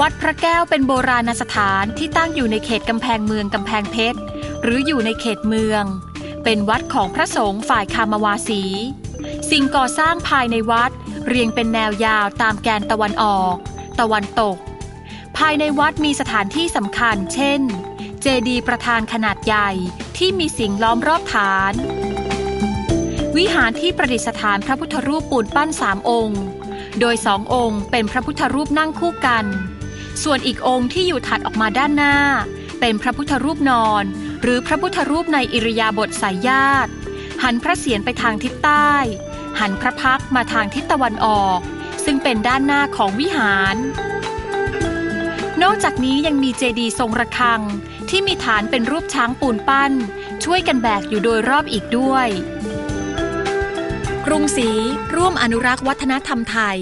วัดพระแก้วเป็นโบราณสถานที่ตั้งอยู่ในเขตกำแพงเมืองกำแพงเพชร หรืออยู่ในเขตเมือง เป็นวัดของพระสงฆ์ฝ่ายคามวาสี สิ่งก่อสร้างภายในวัดเรียงเป็นแนวยาวตามแกนตะวันออก ตะวันตก ภายในวัดมีสถานที่สำคัญ เช่น เจดีย์ประธานขนาดใหญ่ที่มีสิ่งล้อมรอบฐาน วิหารที่ประดิษฐานพระพุทธรูปปูนปั้นสามองค์ โดยสององค์เป็นพระพุทธรูปนั่งคู่กัน ส่วนอีกองค์ที่อยู่ถัดออกมาด้านหน้า เป็นพระพุทธรูปนอน หรือพระพุทธรูปในอิริยาบถสายญาติ หันพระเศียรไปทางทิศใต้ หันพระพักมาทางทิศตะวันออก ซึ่งเป็นด้านหน้าของวิหาร นอกจากนี้ยังมีเจดีย์ทรงระฆัง ที่มีฐานเป็นรูปช้างปูนปั้น ช่วยกันแบกอยู่โดยรอบอีกด้วย กรุงศรีร่วมอนุรักษ์วัฒนธรรมไทย